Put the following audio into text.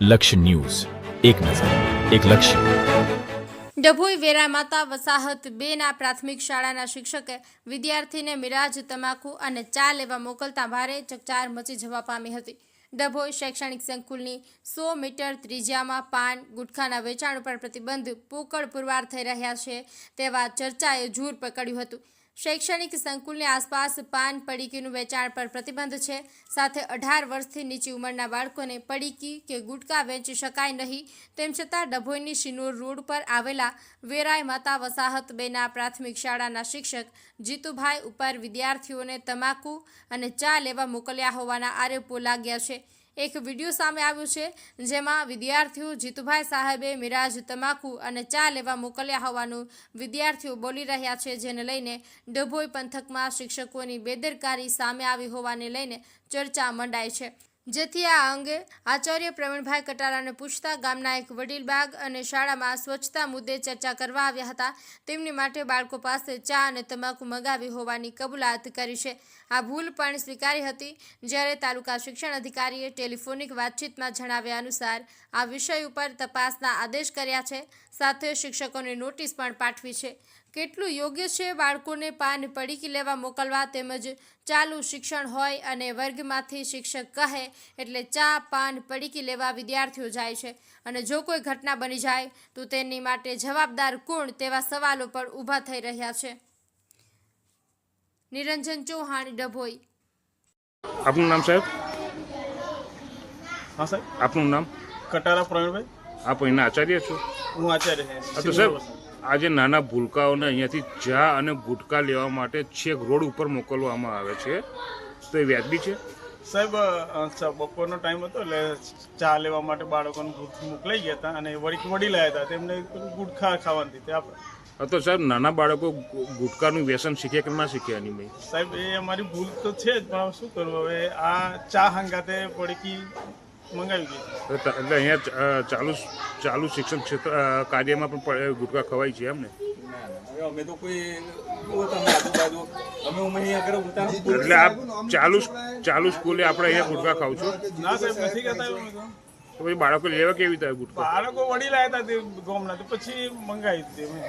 લક્ષ્ય ન્યૂઝ. એક નજર, એક લક્ષ્ય. ડભોઈ વેરા માતા વસાહત બેના પ્રાથમિક શાળાના શિક્ષકે વિદ્યાર્થીને મિરાજ તમાકુ અને ચા લેવા મોકલતા ભારે ચકચાર મચી જવા પામી હતી. ડભોઈ શૈક્ષણિક સંકુલની સો મીટર ત્રિજ્યામાં પાન, ગુટખાના વેચાણ ઉપર પ્રતિબંધ, પોકળ પુરવાર થઈ રહ્યા છે તેવા ચર્ચાએ જોર પકડ્યું હતું. શૈક્ષણિક સંકુલની આસપાસ પાન પડીકીનું વેચાણ પર પ્રતિબંધ છે. સાથે અઢાર વર્ષથી નીચી ઉંમરના બાળકોને પડીકી કે ગુટકા વેચી શકાય નહીં. તેમ છતાં ડભોઈની શિનોર રોડ પર આવેલા વેરાય માતા વસાહત બેના પ્રાથમિક શાળાના શિક્ષક જીતુભાઈ ઉપર વિદ્યાર્થીઓને તમાકુ અને ચા લેવા મોકલ્યા હોવાના આરોપો લાગ્યા છે. એક વીડિયો સામે આવ્યો છે, જેમાં વિદ્યાર્થીઓ જીતુભાઈ સાહેબે મિરાજ તમાકુ અને ચા લેવા મોકલ્યા હોવાનું વિદ્યાર્થીઓ બોલી રહ્યા છે, જેને લઈને ડભોઈ પંથકમાં શિક્ષકોની બેદરકારી સામે આવી હોવાને લઈને ચર્ચા મંડાઈ છે. જેથી આ અંગે આચાર્ય પ્રવીણભાઈ કટારાને પૂછતા ગામના એક વડીલ બાગ અને શાળામાં સ્વચ્છતા મુદ્દે ચર્ચા કરવા આવ્યા હતા. તેમની માટે બાળકો પાસે ચા અને તમાકુ મગાવી હોવાની કબૂલાત કરી છે. આ ભૂલ પણ સ્વીકારી હતી. જ્યારે તાલુકા શિક્ષણ અધિકારીએ ટેલિફોનિક વાતચીતમાં જણાવ્યા અનુસાર, આ વિષય ઉપર તપાસના આદેશ કર્યા છે. સાથે શિક્ષકોને નોટિસ પણ પાઠવી છે. કેટલું યોગ્ય છે? બાળકોને પાન પડીકી લેવા મોકલવા તેમજ ચાલુ શિક્ષણ હોય અને વર્ગમાંથી શિક્ષક કહે એટલે ચા પાન પડીકી લેવા વિદ્યાર્થીઓ જાય છે. અને જો કોઈ ઘટના બની જાય તો તેની માટે જવાબદાર કોણ તેવા સવાલો પણ ઊભા થઈ રહ્યા છે. નિરંજન ચૌહાણ ડભોઈ. આપનું નામ સાહેબ? હા સાહેબ? આપનું નામ? કટારા પ્રવીણભાઈ. આપ અહીંના આચાર્ય છો? હું આચાર્ય છે તો સાહેબ આજે નાના ભૂલકાઓને અહીંયાથી ચા અને ગુટકા લેવા માટે છેક રોડ ઉપર મોકલવામાં આવે છે. તો એ વ્યાજબી છે? સાહેબ બપોરનો ટાઈમ હતો એટલે ચા લેવા માટે બાળકોને મોકલાઈ ગયા હતા અને વળી વડી લાયા હતા. તેમને ગુટખા ખાવાની હતી. આપણે તો સાહેબ નાના બાળકો ગુટકાનું વ્યસન શીખે કે ના શીખે એની મેં? સાહેબ એ અમારી ભૂલ તો છે જ પણ શું કરવું? હવે આ ચા હંગાતે પડીકી મંગાવી એટલે અહીંયા ચાલુ ચાલુ શિક્ષણ ક્ષેત્ર કાર્યમાં પણ ગુટકા ખવાય છે એમ ને? અમે તો કોઈ એટલે આપ ચાલુ ચાલુ સ્કૂલે આપણે અહીંયા ગુટકા ખાવ છો? ના સાહેબ નથી કહેતા તો. તો પછી બાળકો લેવા કેવી રીતે ગુટકા? બાળકો વડી લાયા હતા તે ગોમના તો પછી મંગાવી દીધી.